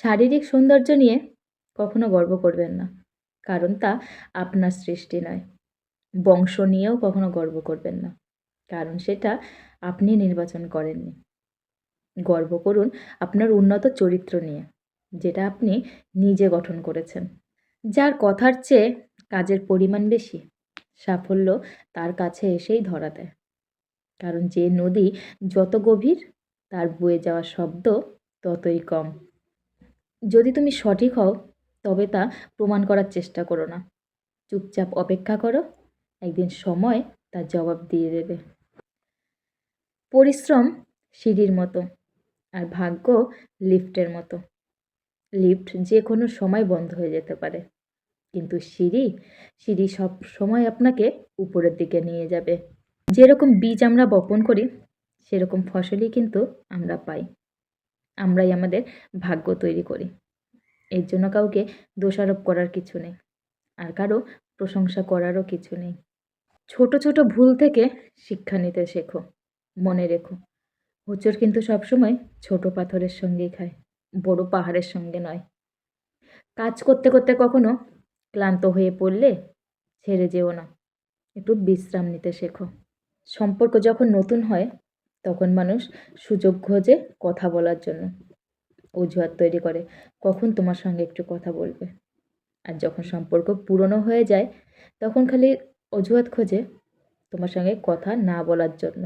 শারীরিক সৌন্দর্য নিয়ে কখনো গর্ব করবেন না, কারণ তা আপনার সৃষ্টি নয়। বংশ নিয়েও কখনো গর্ব করবেন না, কারণ সেটা আপনি নির্বাচন করেননি। গর্ব করুন আপনার উন্নত চরিত্র নিয়ে, যেটা আপনি নিজে গঠন করেছেন। যার কথার চেয়ে কাজের পরিমাণ বেশি, সাফল্য তার কাছে এসেই ধরা দেয়। কারণ যে নদী যত গভীর, তার বয়ে যাওয়া শব্দ ততই কম। যদি তুমি সঠিক হও, তবে তা প্রমাণ করার চেষ্টা করো না। চুপচাপ অপেক্ষা করো, একদিন সময় তার জবাব দিয়ে দেবে। পরিশ্রম সিঁড়ির মতো আর ভাগ্য লিফটের মতো। লিফট যে কোনো সময় বন্ধ হয়ে যেতে পারে, কিন্তু সিঁড়ি সিঁড়ি সব সময় আপনাকে উপরের দিকে নিয়ে যাবে। যেরকম বীজ আমরা বপন করি, সেরকম ফসলই কিন্তু আমরা পাই। আমরাই আমাদের ভাগ্য তৈরি করি। এর জন্য কাউকে দোষারোপ করার কিছু নেই, আর কারও প্রশংসা করারও কিছু নেই। ছোট ছোট ভুল থেকে শিক্ষা নিতে শেখো, মনে রেখো। হোঁচট কিন্তু সবসময় ছোট পাথরের সঙ্গেই খায়, বড় পাহাড়ের সঙ্গে নয়। কাজ করতে করতে কখনো ক্লান্ত হয়ে পড়লে ছেড়ে যেও না, একটু বিশ্রাম নিতে শেখো। সম্পর্ক যখন নতুন হয় তখন মানুষ সুযোগ খোঁজে কথা বলার জন্য। অজুহাত তৈরি করে, কখন তোমার সঙ্গে একটু কথা বলবে? আর যখন সম্পর্ক পুরনো হয়ে যায়, তখন খালি অজুহাত খোঁজে তোমার সঙ্গে কথা না বলার জন্য,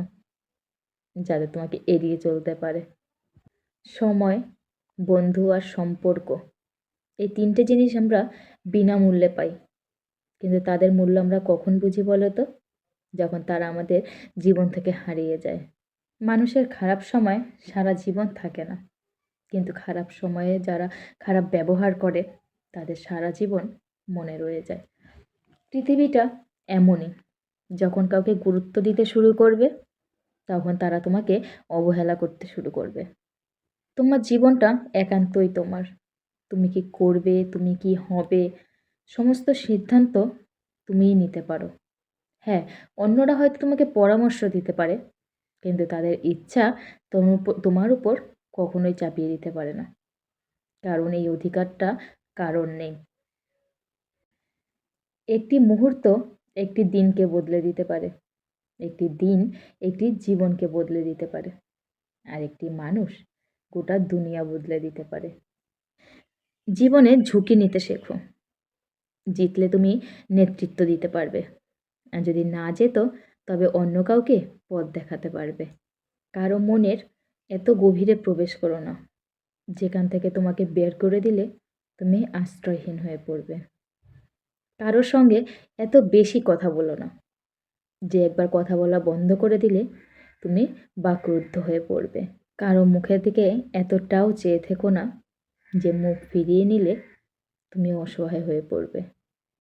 যাতে তোমাকে এড়িয়ে চলতে পারে। সময়, বন্ধু আর সম্পর্ক, এই তিনটে জিনিস আমরা বিনামূল্যে পাই। কিন্তু তাদের মূল্য আমরা কখন বুঝি বলো তো? যখন তারা আমাদের জীবন থেকে হারিয়ে যায়। মানুষের খারাপ সময় সারা জীবন থাকে না। কিন্তু খারাপ সময়ে যারা খারাপ ব্যবহার করে, তাদের সারা জীবন মনে রয়ে যায়। পৃথিবীটা এমনই, যখন কাউকে গুরুত্ব দিতে শুরু করবে, তখন তারা তোমাকে অবহেলা করতে শুরু করবে। তোমার জীবনটা একান্তই তোমার। তুমি কি করবে, তুমি কি হবে, সমস্ত সিদ্ধান্ত তুমিই নিতে পারো। হ্যাঁ অন্যরা হয়তো তোমাকে পরামর্শ দিতে পারে কিন্তু তাদের ইচ্ছা তোমার উপর কখনোই চাপিয়ে দিতে পারে না। কারণ এই অধিকারটা কারণ নেই। একটি মুহূর্ত একটি দিনকে বদলে দিতে পারে। একটি দিন একটি জীবনকে বদলে দিতে পারে। আর একটি মানুষ গোটা দুনিয়া বদলে দিতে পারে। জীবনে ঝুঁকি নিতে শেখো। জিতলে তুমি নেতৃত্ব দিতে পারবে। আর যদি না যেত তবে অন্য কাউকে পথ দেখাতে পারবে। কারও মনের এত গভীরে প্রবেশ করো না। যেখান থেকে তোমাকে বের করে দিলে তুমি আশ্রয়হীন হয়ে পড়বে। কারোর সঙ্গে এত বেশি কথা বলো না। যে একবার কথা বলা বন্ধ করে দিলে তুমি বাক্রুদ্ধ হয়ে পড়বে। কারও মুখের দিকে এতটাও চেয়ে থেকো না যে মুখ ফিরিয়ে নিলে তুমি অসহায় হয়ে পড়বে।